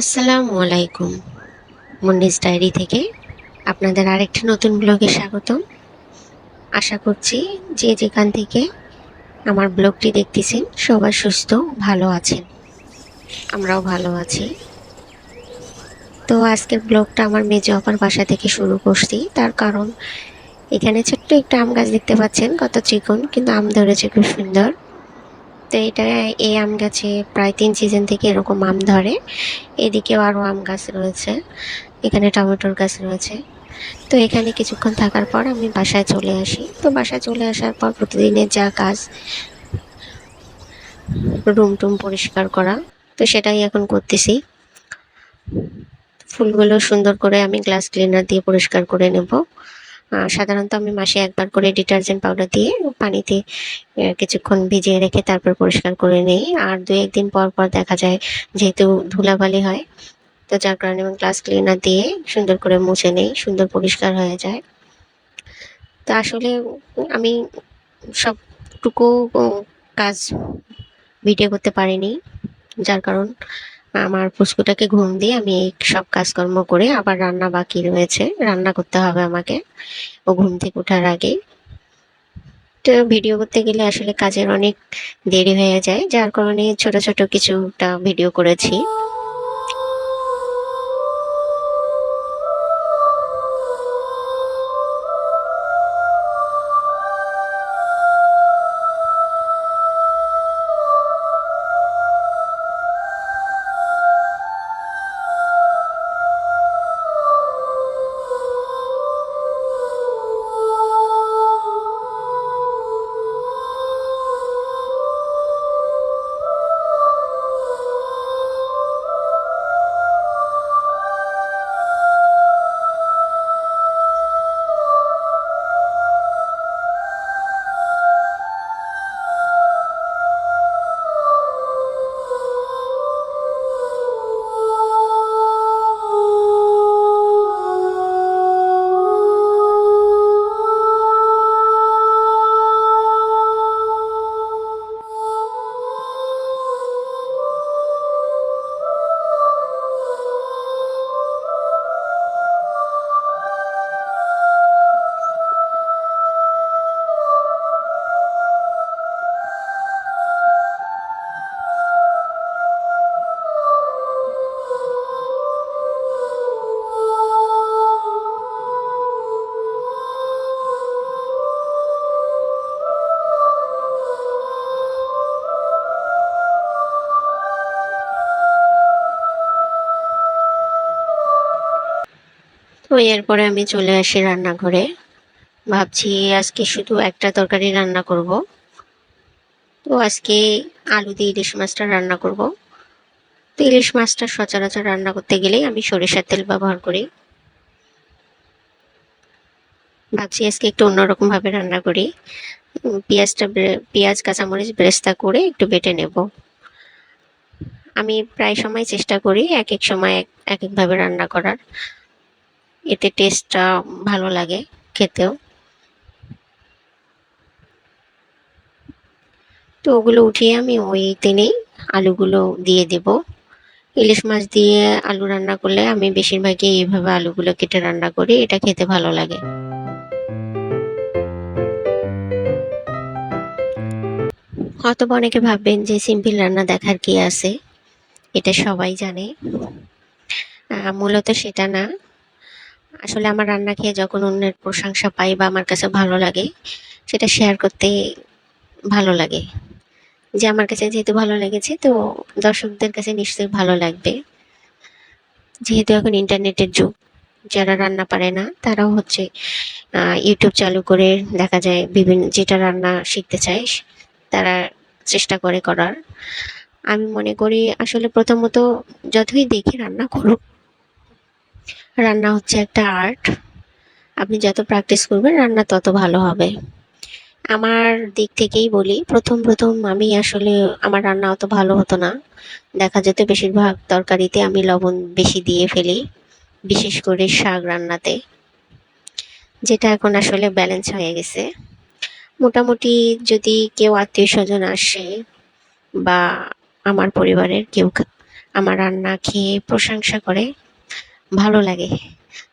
আসসালামু আলাইকুম। মুন্ডিস ডায়েরি থেকে আপনাদের আরেকটি নতুন ব্লগে স্বাগতম। আশা করছি যে যেখান থেকে আমার ব্লগটি দেখতেছেন সবাই সুস্থ, ভালো আছেন। আমরাও ভালো আছি। তো আজকের ব্লগটা আমার মেজো অপার বাসা থেকে শুরু করছি। তার কারণ এখানে ছোট্ট একটা আম গাছ দেখতে পাচ্ছেন, কত চিকন, কিন্তু আম ধরেছে খুব সুন্দর। তো এটা এই আম গাছে প্রায় তিন সিজন থেকে এরকম আম ধরে। এদিকেও আরও আম গাছ রয়েছে। এখানে টমেটোর গাছ রয়েছে। তো এখানে কিছুক্ষণ থাকার পর আমি বাসায় চলে আসি। তো বাসায় চলে আসার পর প্রতিদিনের যা কাজ রুম টুম পরিষ্কার করা, তো সেটাই এখন করতেছি। ফুলগুলো সুন্দর করে আমি গ্লাস ক্লিনার দিয়ে পরিষ্কার করে নেব। সাধারণত আমি মাসে একবার করে ডিটারজেন্ট পাউডার দিয়ে পানিতে কিছুক্ষণ ভিজিয়ে রেখে তারপর পরিষ্কার করে নেই। আর দু একদিন পর পর দেখা যায় যেহেতু ধুলাবালি হয়, তো যার কারণে আমি গ্লাস ক্লিনার দিয়ে সুন্দর করে মুছে নেই, সুন্দর পরিষ্কার হয়ে যায়। তো আসলে আমি সবটুকু কাজ ভিডিও করতে পারিনি, যার কারণ আমার পুষ্কুটাকে ঘুম দিয়ে আমি সব কাজকর্ম করে আবার রান্না বাকি রয়েছে। রান্না করতে হবে আমাকে। ও ঘুম থেকে ওঠার আগে তো ভিডিও করতে গেলে আসলে কাজের অনেক দেরি হয়ে যায়। যার কারণে ছোট ছোট কিছুটা ভিডিও করেছি। এরপরে আমি চলে আসি রান্নাঘরে। ভাবছি আজকে শুধু একটা তরকারি রান্না করব। তো আজকে আলু দিয়ে ইলিশ মাছটা রান্না করব। তো ইলিশ মাছটা সচরাচর রান্না করতে গেলেই আমি সরিষার তেল ব্যবহার করি। ভাবছি আজকে একটু অন্যরকম ভাবে রান্না করি। পেঁয়াজটা পেঁয়াজ, কাঁচামরিচ, বেরেস্তা করে একটু বেটে নেব। আমি প্রায় সময় চেষ্টা করি এক এক সময় এক একভাবে রান্না করার। এতে টেস্টটা ভালো লাগে খেতেও। তো ওগুলো উঠিয়ে আমি ওই তেলেই আলুগুলো দিয়ে দেব। ইলিশ মাছ দিয়ে আলু রান্না করলে আমি বেশিরভাগই এইভাবে আলুগুলো কেটে রান্না করি, এটা খেতে ভালো লাগে। হয়তো অনেকে ভাববেন যে সিম্পল রান্না দেখার কি আছে, এটা সবাই জানে। মূলত সেটা না। আসলে আমার রান্না খেয়ে যখন অন্যের প্রশংসা পাই বা আমার কাছে ভালো লাগে, সেটা শেয়ার করতে ভালো লাগে। যে আমার কাছে যেহেতু ভালো লেগেছে, তো দর্শকদের কাছে নিশ্চয়ই ভালো লাগবে। যেহেতু এখন ইন্টারনেটের যুগ, যারা রান্না পারে না, তারাও হচ্ছে ইউটিউব চালু করে দেখা যায় বিভিন্ন, যেটা রান্না শিখতে চায়, তারা চেষ্টা করে করার। আমি মনে করি আসলে প্রথমত যতই দেখি রান্না করুক রান্না হচ্ছে একটা আর্ট আপনি যত প্র্যাকটিস করবেন, রান্না তত ভালো হবে। আমার দিক থেকেই বলি, প্রথম প্রথম আমি আসলে, আমার রান্না অত ভালো হতো না। দেখা যেত বেশিরভাগ তরকারিতে আমি লবণ বেশি দিয়ে ফেলি, বিশেষ করে শাক রান্নাতে। যেটা এখন আসলে ব্যালেন্স হয়ে গেছে। মোটামুটি যদি কেউ আত্মীয় স্বজন আসে বা আমার পরিবারের কেউ আমার রান্না খেয়ে প্রশংসা করে ভালো লাগে।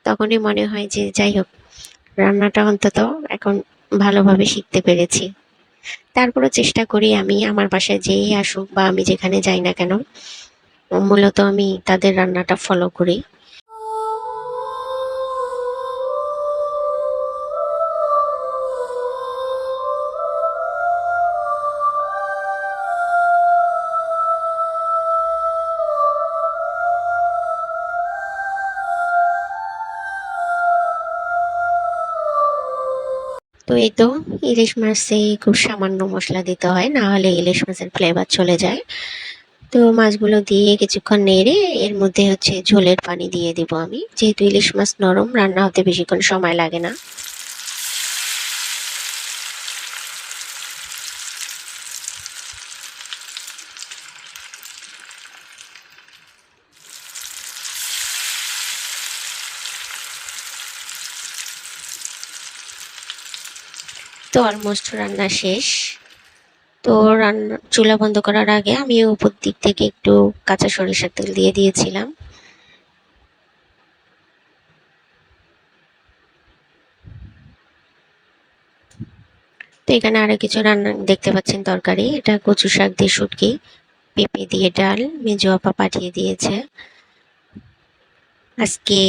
তখনই মনে হয় যে যাই হোক, রান্নাটা অন্তত এখন ভালোভাবে শিখতে পেরেছি। তারপরও চেষ্টা করি আমি আমার বাসায় যেই আসুক বা আমি যেখানে যাই না কেন, মূলত আমি তাদের রান্নাটা ফলো করি। তো এই তো ইলিশ মাছে খুব সামান্য মশলা দিতে হয়, না হলে ইলিশ মাছের ফ্লেভার চলে যায়। তো মাছগুলো দিয়ে কিছুক্ষণ নেড়ে এর মধ্যে হচ্ছে ঝোলের পানি দিয়ে দিব আমি। যেহেতু ইলিশ মাছ নরম, রান্না হতে বেশিক্ষণ সময় লাগে না। তো অলমোস্ট রান্না শেষ। তো রান্না, চুলা বন্ধ করার আগে আমি উপর দিক থেকে একটু কাঁচা সরিষার তেল দিয়ে দিয়েছিলাম। তো এখানে আরও কিছু রান্না দেখতে পাচ্ছেন তরকারি। এটা কচু শাক দিয়ে শুটকি, পেঁপে দিয়ে ডাল, মেজো আপা পাঠিয়ে দিয়েছে। আজকে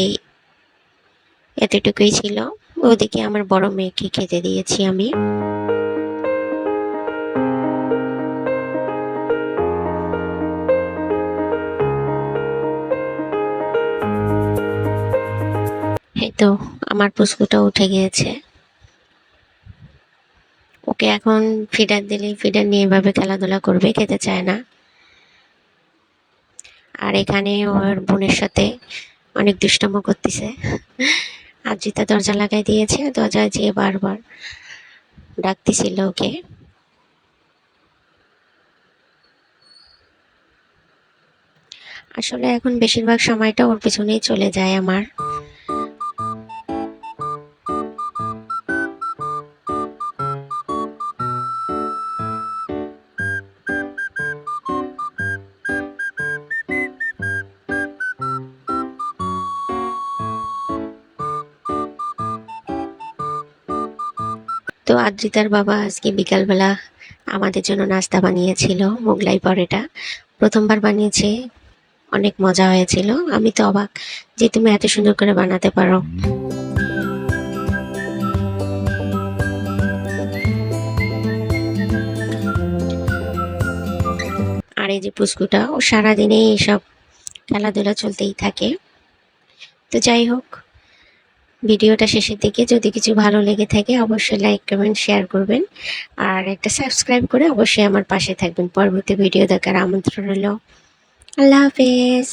এতটুকুই ছিল। ওদিকে আমার বড় মেয়েকে খেতে দিয়েছি আমি। তো, আমার পুষ্কুটা উঠে গিয়েছে। ওকে এখন ফিডার দিলে ফিডার নিয়ে এভাবে খেলাধুলা করবে, খেতে চায় না। আর এখানে ওর বোনের সাথে অনেক দুষ্টম করতেছে। আদ্রিতা দরজা লাগাই দিয়েছে, দরজায় যেয়ে বারবার ডাকতেছিল ওকে। আসলে এখন বেশিরভাগ সময়টা ওর পিছনেই চলে যায় আমার। তো আদ্রিতার বাবা আজকে বিকালবেলা আমাদের জন্য নাস্তা বানিয়েছিল, মোগলাই পরেটা। প্রথমবার বানিয়েছে, অনেক মজা হয়েছিল। আমি তো অবাক যে তুমি এত সুন্দর করে বানাতে পারো। আর এই যে পুস্কুটা ও সারাদিনেই এইসব খেলাধুলা চলতেই থাকে। তো যাই হোক ভিডিওটা শেষের দিকে যদি কিছু ভালো লেগে থাকে, অবশ্যই লাইক কমেন্ট শেয়ার করবেন। আর একটা সাবস্ক্রাইব করে অবশ্যই আমার পাশে থাকবেন। পরবর্তী ভিডিও দেখার আমন্ত্রণ হলো আল্লাহ হাফেজ।